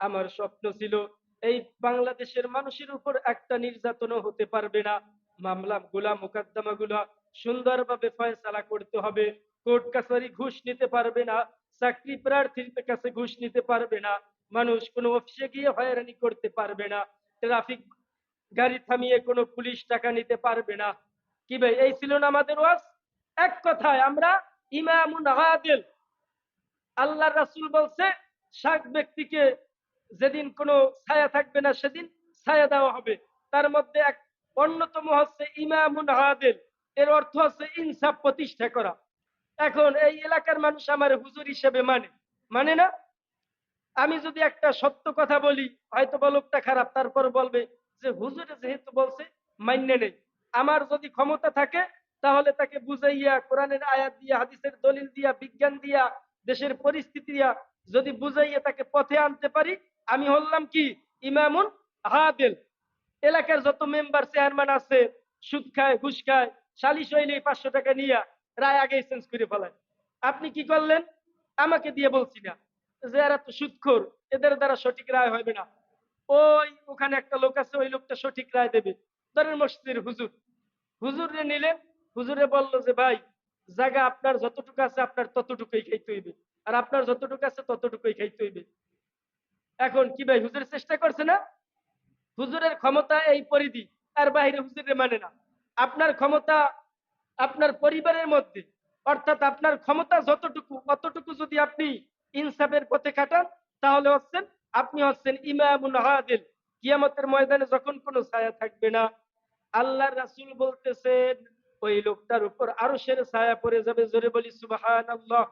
আমার স্বপ্ন ছিল এই বাংলাদেশের মানুষের উপর একটা নির্যাতনও হতে পারবে না। মামলা, গুলা, মোকদ্দমা গুলা সুন্দরভাবে ফয়সালা করতে হবে। কোর্ট কাছারি ঘুষ নিতে পারবে না, চাকরি প্রার্থীর কাছে ঘুষ নিতে পারবে না, মানুষ কোনো অফিসে গিয়ে হয়রানি করতে পারবে না, ট্রাফিক গাড়ি থামিয়ে কোনো পুলিশ টাকা নিতে পারবে না। কি ভাই, এই ছিল না আমাদের ওয়াজ? এক কথায় আমরা ইমামুন আল্লাহ রাসুল বলছে ষাট ব্যক্তিকে যেদিন কোনো ছায়া থাকবে না, সেদিন ছায়া দেওয়া হবে। তার মধ্যে এক অন্যতম হচ্ছে ইমামুন আদিল। এর অর্থ হচ্ছে ইনসাফ প্রতিষ্ঠা করা। এখন এই এলাকার মানুষ আমার হুজুর হিসেবে মানে। মানে না? আমি যদি একটা সত্য কথা বলি, হয়তো বা লোকটা খারাপ, তারপর বলবে যে হুজুরে যেহেতু বলছে মান্য নেই। আমার যদি ক্ষমতা থাকে, তাহলে তাকে বুঝাইয়া, কোরআনের আয়াত দিয়া, হাদিসের দলিল দিয়া, বিজ্ঞান দিয়া, দেশের পরিস্থিতি দিয়া যদি বুঝাইয়া তাকে পথে আনতে পারি, আমি হলাম কি? ইমামুন হাদিল এলাকার যত মেম্বার, চেয়ারম্যান আছে, সুদ খায়, ঘুষ খায়, সালিশ হইলে পাঁচশো টাকা নিয়া রায় আগেই চেঞ্জ করে ফেলায়। আপনি কি করলেন? আমাকে দিয়ে বলছি না, যে এরা তো সুদখোর, এদের দ্বারা সঠিক রায় হবে না। ওই ওখানে একটা লোক আছে, ওই লোকটা সঠিক রায় দেবে। ধরেন মসজিদের হুজুর। হুজুরে নিলেন, হুজুরে বলল যে, ভাই, জায়গা আপনার যতটুকু আছে, আপনার ততটুকুই খাইতে হইবে। আর আপনার যতটুকু আছে ততটুকুই খাইতে হইবে। এখন কি ভাই হুজুর চেষ্টা করছে না? হুজুরের ক্ষমতা এই পরিধি আর বাইরে হুজুরে মানে না। আপনার ক্ষমতা আপনার পরিবারের মধ্যে, অর্থাৎ আপনার ক্ষমতা যতটুকু, অতটুকু যদি আপনি ইনসাফের পথে খাটান, তাহলে হচ্ছেন, আপনি হচ্ছেন ইমামুল হাদিল। কিয়ামতের ময়দানে যখন কোনো ছায়া থাকবে না আল্লাহ রাসূল বলতেছেন, ওই লোকটার উপর আরশের ছায়া পড়ে যাবে, জোরে বলি সুবহানাল্লাহ।